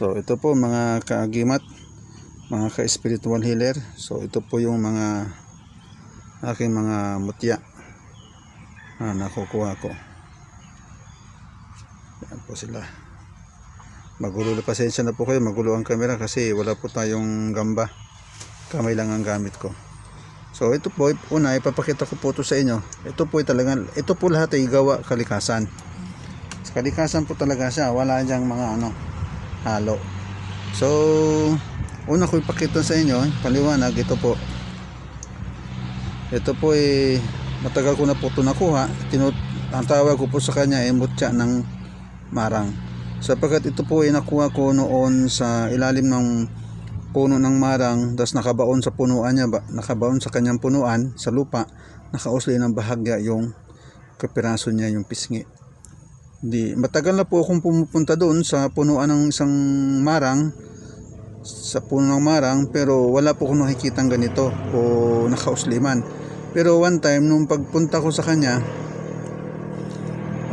So ito po mga kaagimat, mga ka-spiritual healer. So ito po yung mga aking mga mutya na nakukuha ko. Yan po sila. Magulo na pasensya na po kayo, magulo ang camera kasi wala po tayong gamba. Kamay lang ang gamit ko. So ito po, una ipapakita ko po ito sa inyo. Ito po ay talagang, ito po lahat ay gawa kalikasan. Sa kalikasan po talaga siya, wala diyang mga ano, halo. So, una ko ipakita sa inyo, paliwanag, ito po. Ito po ay matagal ko na po ito nakuha. Tinut ang tawag ko po sa kanya ay mutya ng marang. Sapagkat ito po ay nakuha ko noon sa ilalim ng puno ng marang, tas nakabaon sa punuan niya, ba, nakabaon sa kanyang punuan, sa lupa, nakausli ng bahagya yung kapiraso niya, yung pisngi. Di, matagal na po akong pumupunta doon sa punuan ng isang marang, sa puno ng marang, pero wala po akong nakikitang ganito o nakausliman. Pero one time, nung pagpunta ko sa kanya,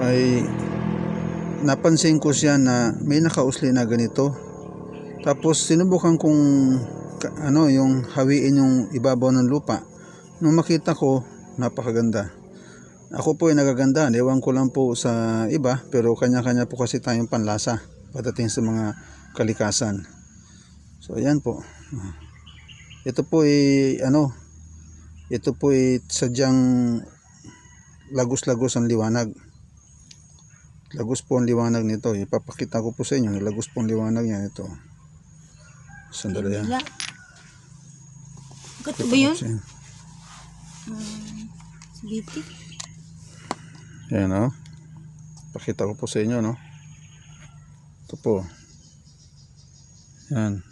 ay napansin ko siya na may nakausli na ganito. Tapos sinubukan kong ano yung hawiin yung ibabaw ng lupa. Nung makita ko, napakaganda. Ako po ay nagaganda. Ewan ko lang po sa iba, pero kanya-kanya po kasi tayong panlasa pagdating sa mga kalikasan. So ayan po. Ito po ay ano, ito po ay sadyang lagos-lagos ang liwanag. Lagos po ang liwanag nito. Ipapakita ko po sa inyo. Lagos po ang liwanag niya ito. Sandali yan. Ito ba yun? Spaghetti? Yan o. Pakita ko po sa inyo no. Ito po. Yan.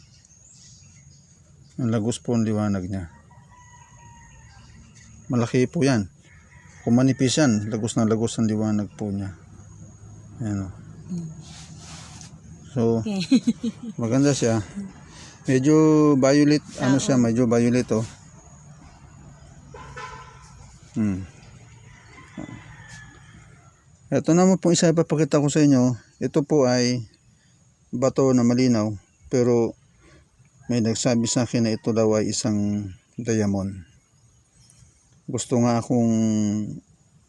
Ang lagos po ang liwanag niya. Malaki po yan. Kung manipis yan, lagos na lagos ang liwanag po niya. Yan o. So, Okay. maganda siya. Medyo violet, ano siya, medyo violet oh. Hmm. Ito naman po isa ipapakita ko sa inyo. Ito po ay bato na malinaw pero may nagsabi sa akin na ito daw ay isang diamond. Gusto nga akong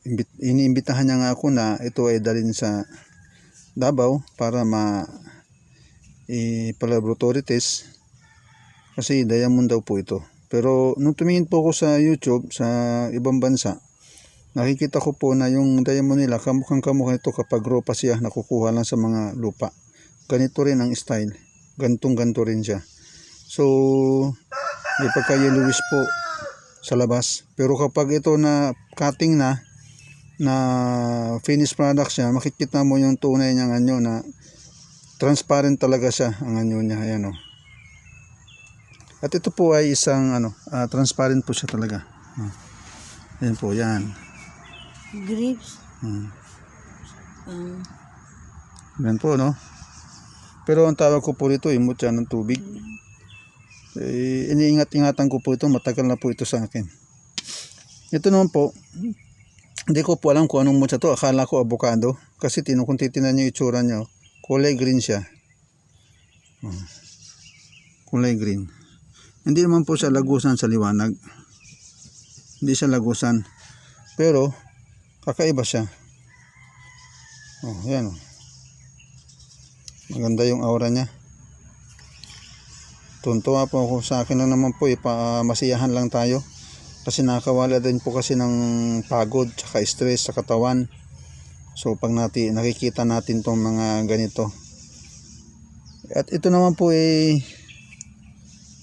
imbit- iniimbitahan niya nga ako na ito ay dalhin sa Davao para ma i-laboratory test kasi diamond daw po ito. Pero nung tumingin po ako sa YouTube sa ibang bansa, nakikita ko po na yung diamond nila kamukhang kamukha ito kapag raw pa siya nakukuha lang sa mga lupa. Ganito rin ang style. Gantong ganto rin siya. So, may pagka yellowish po sa labas. Pero kapag ito na cutting na, na finished product siya, makikita mo yung tunay niyang anyo na transparent talaga siya ang anyo niya. Ayan o. At ito po ay isang ano, ah, transparent po siya talaga. Ah. Ayan po, yan. Grapes. Hmm. Um, Yan po, no? Pero ang tawag ko po rito, imot siya ng tubig. Eh, iniingat-ingatan ko po ito, matagal na po ito sa akin. Ito naman po, hindi ko po alam kung anong mutya to. Akala ko avocado. Kasi tino, kung titinan yung itsura niya, kulay green siya. Oh. Kulay green. Hindi naman po siya lagusan sa liwanag. Hindi siya lagusan. Pero, kakaiba siya. Oh, yan. Maganda yung aura niya. Tuntua po ako sa akin lang naman po, ipamasiyahan lang tayo. Kasi nakakawala din po kasi ng pagod, tsaka stress sa katawan. So pag nati, nakikita natin tong mga ganito. At ito naman po eh,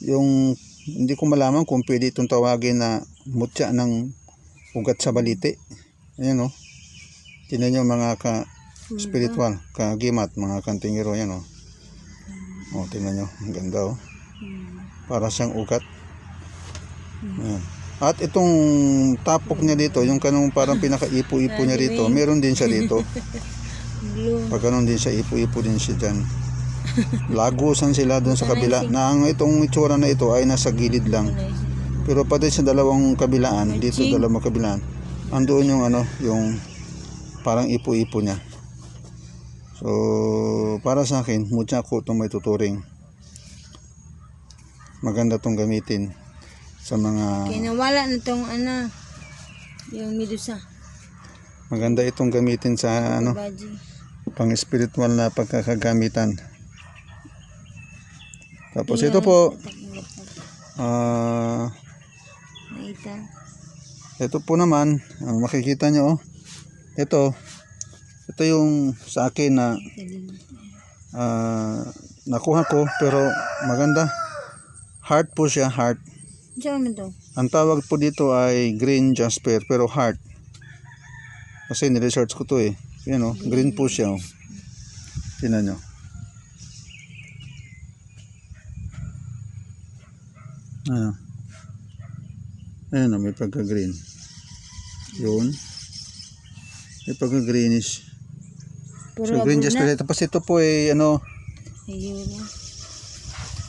yung hindi ko malaman kung pwede itong tawagin na mutya ng ugat sa balite. Ayan o. Oh. Tingnan nyo mga ka, spiritual, kagimat, mga kantingero yan oh. Oh, tingnan nyo, ang ganda oh. Para siyang ugat. Ayan. At itong tapok niya dito, yung kanong parang pinaka-ipo-ipo niya rito, meron din siya dito. Pag ganun din siya, ipo-ipo din siya dyan. Lagusan sila doon sa kabila. Na ang itong itsura na ito ay nasa gilid lang. Pero pati sa dalawang kabilaan, dito dalawang kabilaan, andoon yung ano, yung parang ipo-ipo niya. So, para sa akin, mutya ko itong may tuturing. Maganda tong gamitin sa mga Kaya nawala na tong ano, yung medusa. maganda itong gamitin sa ano pang spiritual na pagkakagamitan. Tapos ito po ah Naita. Ito po naman ah, makikita nyo oh. Ito ito yung sa akin na ah, nakuha ko pero maganda. Heart po siya, heart. Ang tawag po dito ay green jasper pero heart. Kasi niresearch ko to eh. Yan oh, green po siya oh. Tingnan nyo. Ano? Ayan oh, may pagka-green. Yun. May pagka-greenish. Puro So green jasper. na. Tapos ito po ay ano, Ayun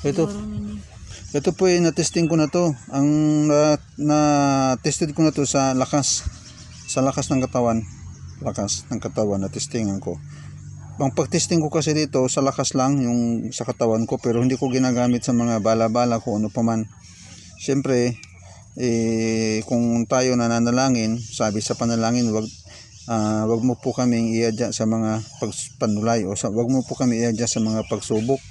ito. Ito po ay na-testing ko na to. Ang na, na-tested ko na to sa lakas. Sa lakas ng katawan. Lakas ng katawan na testingan ko. Ang pag-testing ko kasi dito sa lakas lang yung sa katawan ko pero hindi ko ginagamit sa mga bala-bala ko ano paman. Siyempre eh, kung tayo nananalangin, sabi sa panalangin, wag ah, wag mo po kaming iadya sa mga pagpanulay o sa, wag mo po kami iadya sa mga pagsubok.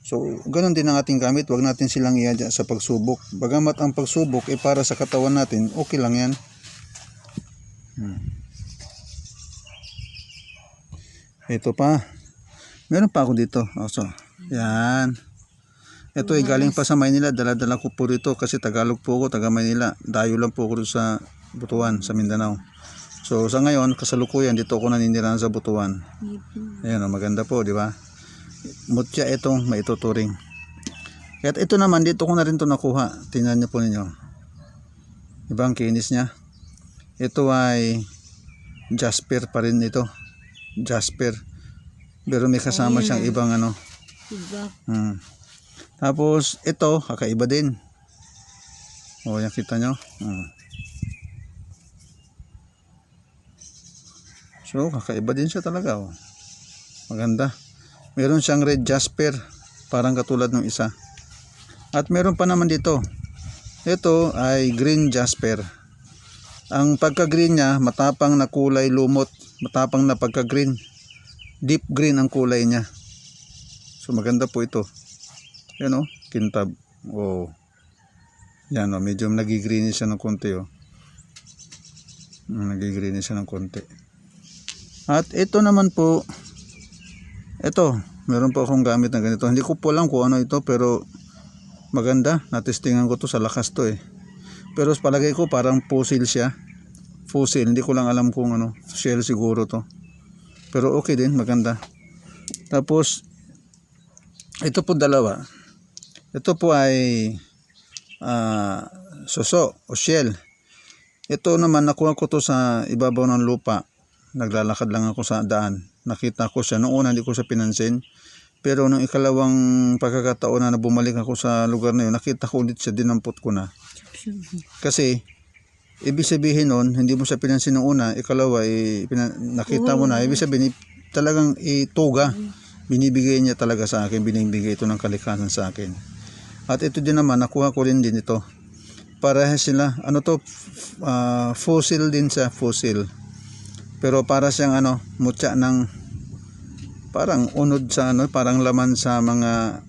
So, ganun din ang ating gamit. Huwag natin silang iadya sa pagsubok. Bagamat ang pagsubok ay para sa katawan natin, okay lang yan. Hmm. Ito pa. Meron pa ako dito. Also, yan. Ito ay galing pa sa Maynila. Dala-dala ko po dito kasi Tagalog po ako, taga Maynila. Dayo lang po ako sa Butuan, sa Mindanao. So, sa ngayon, kasalukuyan, dito ako naninirahan sa Butuan. Ayan, oh, maganda po, di ba? Mutya itong maituturing. At ito naman, dito ko na rin to nakuha. Tingnan niyo po ninyo. Diba ang kinis niya? Ito ay Jasper pa rin ito. Jasper. Pero may kasama Ayun siyang ibang ano. Feedback. Hmm. Tapos, ito, kakaiba din. O, yan kita nyo. Hmm. So, kakaiba din siya talaga. Oh. Maganda. Meron siyang red jasper. Parang katulad ng isa. At meron pa naman dito. Ito ay green jasper. Ang pagka-green niya, matapang na kulay lumot. Matapang na pagka-green. Deep green ang kulay niya. So maganda po ito. Yan o, kintab. Oh. Yan o, medyo nagigreenish siya ng konti o. Nagigreenish siya ng konti. At ito naman po, ito, meron po akong gamit na ganito. Hindi ko po alam kung ano ito pero maganda. Natestingan ko to sa lakas to eh. Pero palagay ko parang fossil siya. Fossil, hindi ko lang alam kung ano. Shell siguro to. Pero okay din, maganda. Tapos, ito po dalawa. Ito po ay ah, suso o shell. Ito naman nakuha ko to sa ibabaw ng lupa. Naglalakad lang ako sa daan. Nakita ko siya. Noong una hindi ko siya pinansin. Pero nung ikalawang pagkakataon na bumalik ako sa lugar na yun, nakita ko ulit siya, dinampot ko na. Kasi, ibig sabihin nun, hindi mo siya pinansin nung una, ikalawa, eh, pina- nakita mo na, ibig sabihin, eh, talagang ituga, binibigay niya talaga sa akin, binibigay ito ng kalikasan sa akin. At ito din naman, nakuha ko rin din ito. Parehas sila, ano to, ah, fossil din sa fossil. Pero para siyang ano, mutya ng parang unod sa ano, parang laman sa mga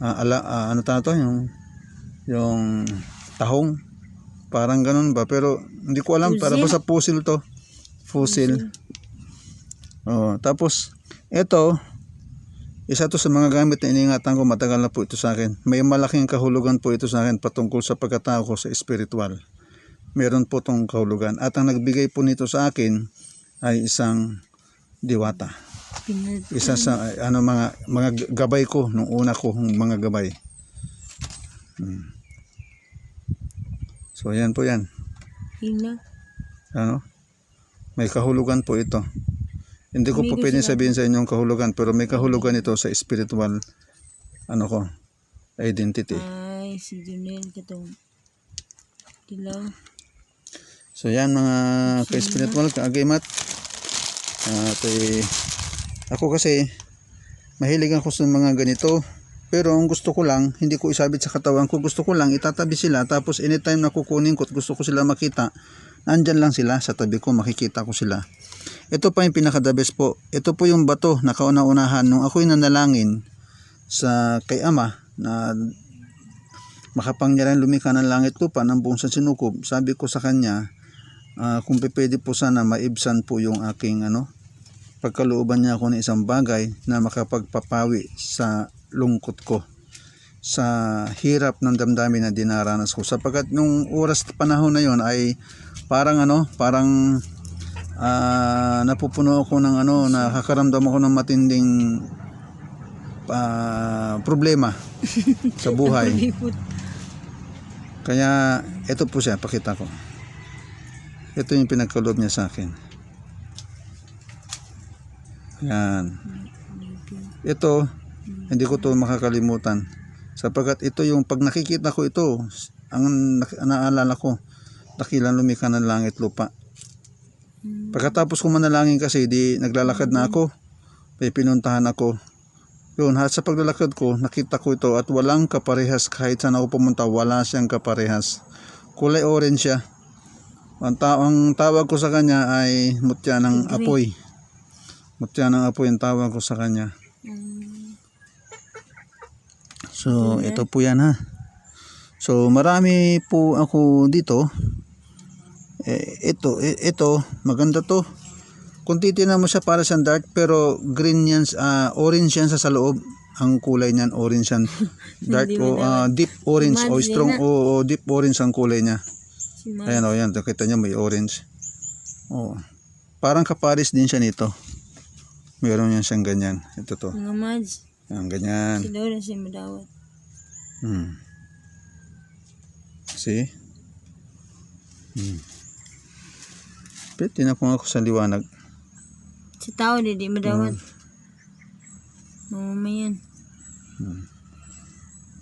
ah, ala, ah, ano tawag to, yung yung tahong. Parang ganun ba? Pero hindi ko alam, para ba sa fossil to? Fossil. Oh, tapos ito isa to sa mga gamit na iniingatan ko matagal na po ito sa akin. May malaking kahulugan po ito sa akin patungkol sa pagkatao ko sa espiritual. Meron po tong kahulugan. At ang nagbigay po nito sa akin ay isang diwata. Isa sa ano mga mga gabay ko nung una ko mga gabay. Hmm. So yan po yan. Ano? May kahulugan po ito. Hindi ko pwede gusto sabihin sa inyong kahulugan pero may kahulugan ito sa spiritual ano ko identity. Ay, si Junel katong. Dilaw. So yan mga ka-spiritual, ka-agimat. At eh, ako kasi Mahilig ako sa mga ganito. Pero ang gusto ko lang, hindi ko isabit sa katawan ko. Gusto ko lang itatabi sila. Tapos anytime na kukunin ko at gusto ko sila makita, nandyan lang sila sa tabi ko, makikita ko sila. Ito pa yung pinaka the best po. Ito po yung bato na kauna-unahan nung ako'y nanalangin sa kay Ama na makapangyarihan lumikha ng langit lupa ng buong sa sinukob. Sabi ko sa kanya, ah, kung pwede po sana maibsan po yung aking ano, pagkalooban niya ako ng isang bagay na makapagpapawi sa lungkot ko sa hirap ng damdamin na dinaranas ko sapagkat nung oras panahon na yon ay parang ano parang ah, napupuno ako ng ano nakakaramdam ako ng matinding ah, problema sa buhay. Kaya ito po siya pakita ko. Ito yung pinagkaloob niya sa akin. Yan. Ito hindi ko to makakalimutan. Sapagkat ito yung pag nakikita ko ito ang naalala ko dakilang lumika ng langit lupa pagkatapos ko manalangin kasi di naglalakad na ako. May pinuntahan ako. Yun sa paglalakad ko nakita ko ito at walang kaparehas. Kahit saan ako pumunta wala siyang kaparehas. Kulay orange siya. Ang, ta- ang tawag ko sa kanya ay mutya ng apoy. Mutya ng apoy ang tawag ko sa kanya. So, ito po yan ha. So, marami po ako dito. Eh, ito, eh, ito, maganda to. Kung titignan mo siya para siyang dark, pero green yan, ah, orange yan sa, sa loob. Ang kulay niyan, orange yan. Dark o ah, deep orange o strong o, o deep orange ang kulay niya. Ayan o, yan. Nakita niyo may orange. Oh. Parang kaparis din siya nito. Meron yan siyang ganyan. Ito to. Mga mads. Yan, ganyan. Si Dora si Madawat. Hmm. See? Hmm. Na po ako sa liwanag. Si tao di di madawat. Hmm. Mamamayan.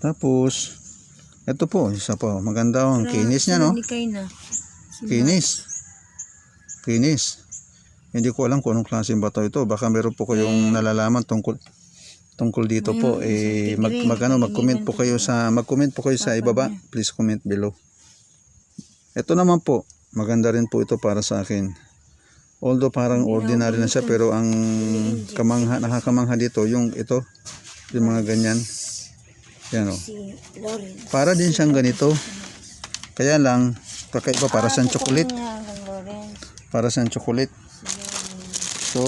Tapos, ito po, isa po. Maganda ang kinis niya, no? Kinis. Kinis. Hindi ko alam kung anong klaseng bato ito. Baka meron po kayong nalalaman tungkol tungkol dito po eh mag, mag ano, mag-comment po kayo sa mag-comment po kayo sa ibaba please comment below ito naman po maganda rin po ito para sa akin. Although parang ordinary na siya pero ang kamangha nakakamangha dito yung ito yung mga ganyan. Yan o Lauren. para din siyang ganito. Kaya lang kakaiba para chocolate. Nga ang Lauren. para siyang chocolate. So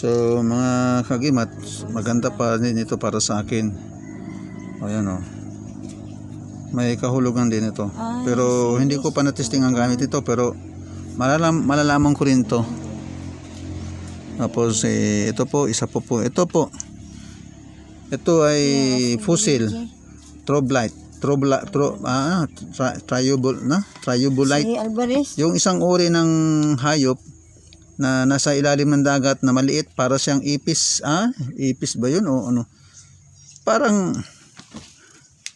So mga kagimat, maganda pa din ito para sa akin. Ayan o. May kahulugan din ito. Ah, Pero hindi ko pa natesting ang gamit ito pero malalam, malalaman ko rin to. Tapos eh, ito po, isa po po. Ito po. Ito ay fossil. Troblite. Trobla, tro, ah, tri, na? Triubulite. Si Alvarez. Yung isang uri ng hayop na nasa ilalim ng dagat na maliit para siyang ipis, ah, ipis ba 'yun o ano? Parang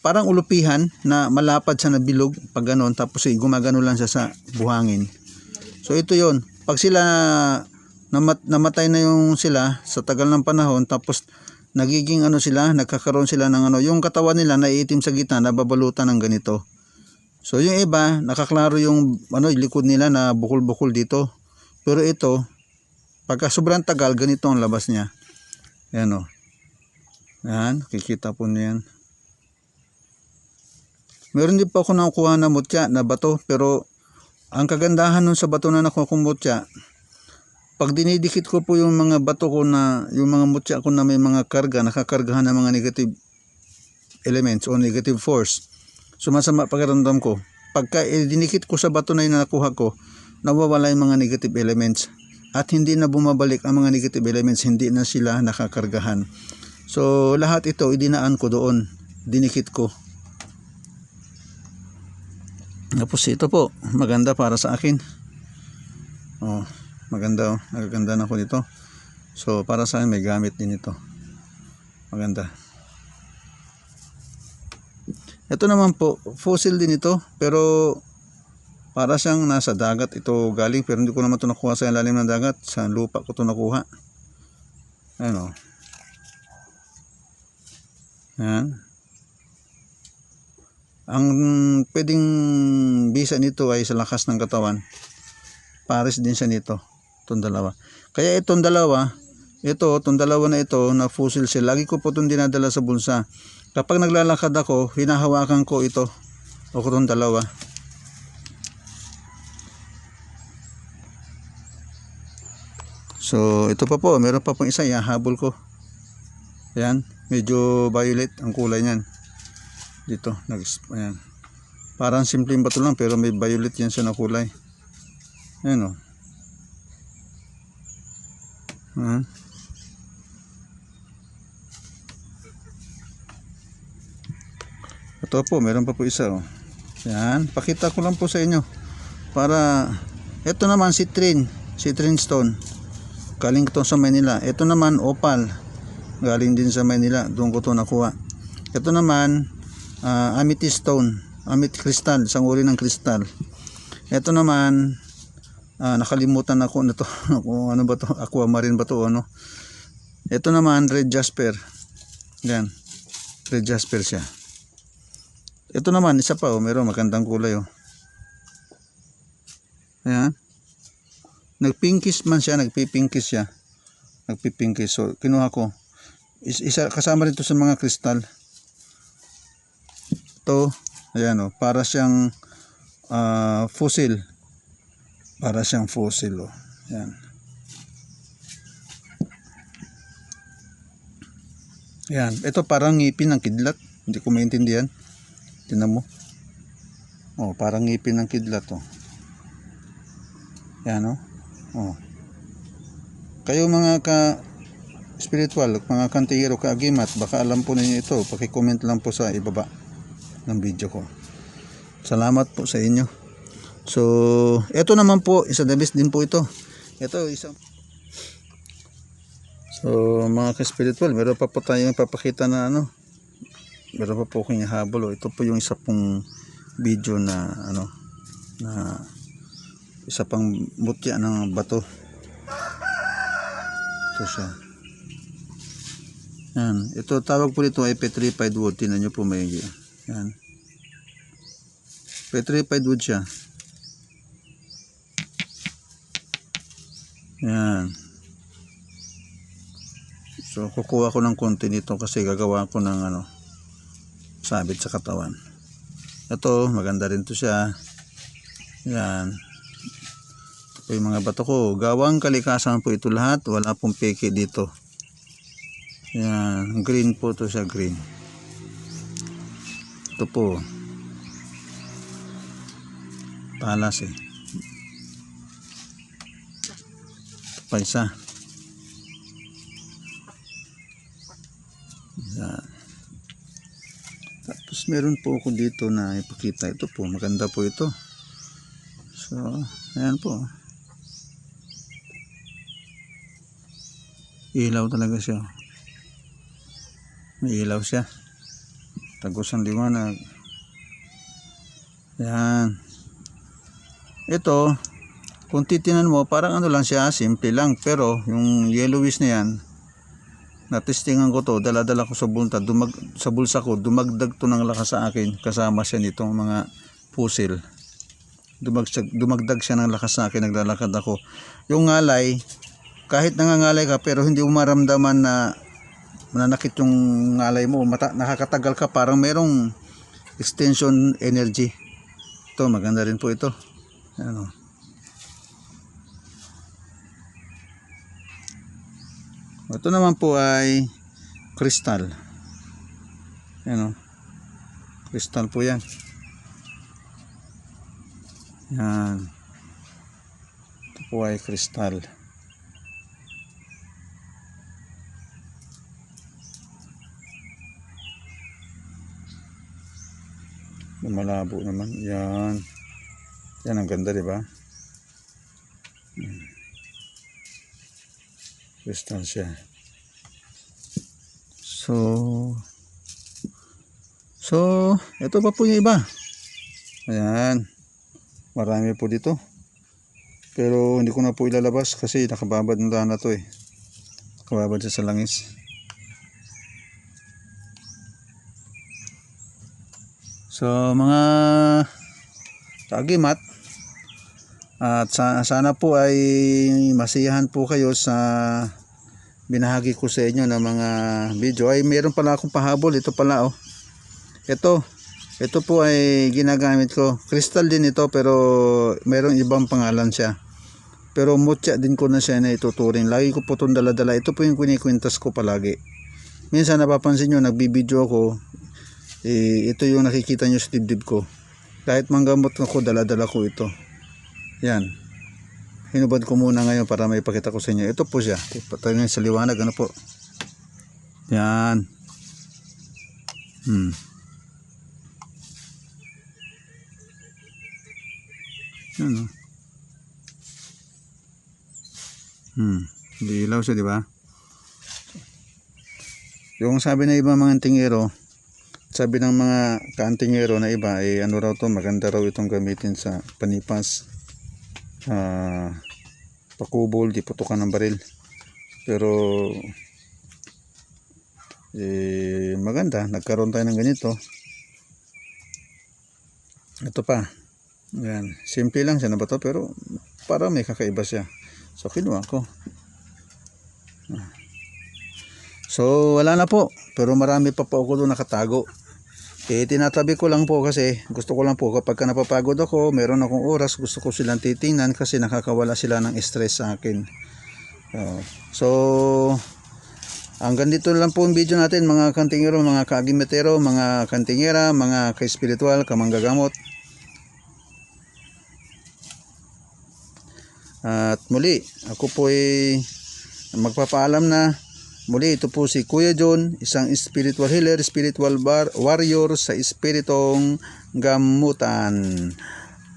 parang ulupihan na malapad siya na bilog pag ganon tapos eh, gumagano lang siya sa buhangin. So ito 'yon. Pag sila namat, namatay na yung sila sa tagal ng panahon tapos nagiging ano sila, nagkakaroon sila ng ano, yung katawan nila naiitim sa gitna, nababalutan ng ganito. So yung iba, nakaklaro yung ano, likod nila na bukol-bukol dito. Pero ito, pagka sobrang tagal, ganito ang labas niya. Ayan o. Yan, kikita po niyan. Meron din po ako nakukuha na mutya na bato, pero ang kagandahan nun sa bato na nakuha kong mutya, pag dinidikit ko po yung mga bato ko na, yung mga mutya ko na may mga karga, nakakargahan ng mga negative elements o negative force, sumasama pakiramdam ko. Pagka eh, dinikit ko sa bato na yun na nakuha ko, nawawala yung mga negative elements at hindi na bumabalik ang mga negative elements, hindi na sila nakakargahan. So lahat ito idinaan ko doon, dinikit ko. Tapos ito po, maganda para sa akin. Oh, maganda oh, nagaganda na ko nito. So para sa akin may gamit din ito. Maganda. Ito naman po, fossil din ito, pero Para siyang nasa dagat ito galing pero hindi ko naman ito nakuha sa ilalim ng dagat. Sa lupa ko ito nakuha. Ano? Yan. Ang pwedeng bisa nito ay sa lakas ng katawan. Pares din siya nito. Itong dalawa. Kaya itong dalawa, ito, itong dalawa na ito na fossil shell, lagi ko po itong dinadala sa bulsa. Kapag naglalakad ako, hinahawakan ko ito. O itong dalawa. So, ito pa po, meron pa pong isa, ihahabol ko. Ayan, medyo violet ang kulay niyan. Dito, nag ayan. Parang simpleng bato lang pero may violet yan siya na kulay. Ayan o. Ayan. Ito po, meron pa po isa o. Yan, pakita ko lang po sa inyo. Para, ito naman si Trin, si Trin Stone. Galing ito sa Manila. Ito naman opal. Galing din sa Manila. Doon ko ito nakuha. Ito naman ah, amethyst stone. Amit crystal. Isang uri ng crystal. Ito naman ah, nakalimutan ako na to. Kung ano ba to? Aquamarine ba to? Ano? Ito naman red jasper. Yan. Red jasper siya. Ito naman isa pa oh, meron magandang kulay oh. Ayan nagpinkis man siya, nagpipinkis siya. Nagpipinkis. So, kinuha ko. Is, isa, kasama rin to sa mga kristal. Ito, ayan o, para siyang ah, fossil. Para siyang fossil o. Ayan. Ayan. Ito parang ngipin ng kidlat. Hindi ko maintindihan. Tinan mo. Oh, parang ngipin ng kidlat oh. Yan oh. Oh. Kayo mga ka spiritual, mga kantihero, kaagimat, baka alam po ninyo ito. Paki-comment lang po sa ibaba ng video ko. Salamat po sa inyo. So, ito naman po, isa the best din po ito. Ito, isa So, mga ka-spiritual, meron pa po tayong papakita na ano. Meron pa po akong habol. Oh. Ito po yung isa pong video na ano na isa pang butya ng bato ito siya yan ito tawag po dito ay petrified wood tinan nyo po may yan petrified wood siya yan so kukuha ko ng konti nito kasi gagawa ko ng ano sabit sa katawan ito maganda rin to siya yan po yung mga bato ko. Gawang kalikasan po ito lahat. Wala pong peke dito. Yan. Green po to siya. Green. Ito po. Talas eh. Pa isa. Tapos meron po ako dito na ipakita. Ito po. Maganda po ito. So, ayan po. ilaw talaga siya may ilaw siya tagos ang liwanag. Yan. Ito kung titinan mo parang ano lang siya simple lang. Pero yung yellowish na yan natestingan ko to dala-dala ko sa bulsa dumag, sa bulsa ko dumagdag to ng lakas sa akin kasama siya nitong mga pusil. Dumagdag, dumagdag siya ng lakas sa akin naglalakad ako. Yung ngalay kahit nangangalay ka pero hindi mo maramdaman na mananakit yung ngalay mo. Mata, nakakatagal ka. Parang merong extension energy. Ito maganda rin po ito. Ano ito naman po ay crystal. Ano crystal po yan. Yan ito po ay crystal malabo naman yan yan ang ganda di ba Hmm. crystal siya so so ito pa po yung iba ayan Marami po dito. Pero hindi ko na po ilalabas kasi nakababad na na to eh. Nakababad sa langis. So mga kagimat at sa, sana po ay masiyahan po kayo sa binahagi ko sa inyo ng mga video. Ay meron pala akong pahabol. Ito pala oh. Ito. Ito po ay ginagamit ko. Crystal din ito pero merong ibang pangalan siya. Pero mutya din ko na siya na ituturing. Lagi ko po itong daladala. Ito po yung kunikwintas ko palagi. Minsan napapansin nyo, nagbibideo ako. Eh, ito yung nakikita nyo sa dibdib ko. Kahit manggamot ako, daladala ko ito. Yan. Hinubad ko muna ngayon para may pakita ko sa inyo. Ito po siya. Patayin sa liwanag. Ano po? Yan. Hmm. Yan o. Hmm. Dilaw siya, di ba? Yung sabi na iba mga tingero, sabi ng mga kaantingero na iba, eh ano raw to, maganda raw itong gamitin sa panipas. Ah, pakubol, di putukan ng baril. Pero, eh, maganda, nagkaroon tayo ng ganito. Ito pa. Yan. Simple lang siya na ba to? Pero para may kakaiba siya. So, kinuha ko. So, wala na po. Pero marami pa po ako doon nakatago. Eh, tinatabi ko lang po kasi gusto ko lang po kapag ka napapagod ako, meron akong oras, gusto ko silang titingnan kasi nakakawala sila ng stress sa akin. So, hanggang dito lang po ang video natin mga kantingero, mga kaagimetero, mga kantingera, mga ka-spiritual, kamanggagamot. At muli, ako po ay magpapaalam na muli ito po si Kuya John, isang spiritual healer, spiritual bar, warrior sa espiritong gamutan.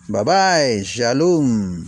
Bye-bye! Shalom!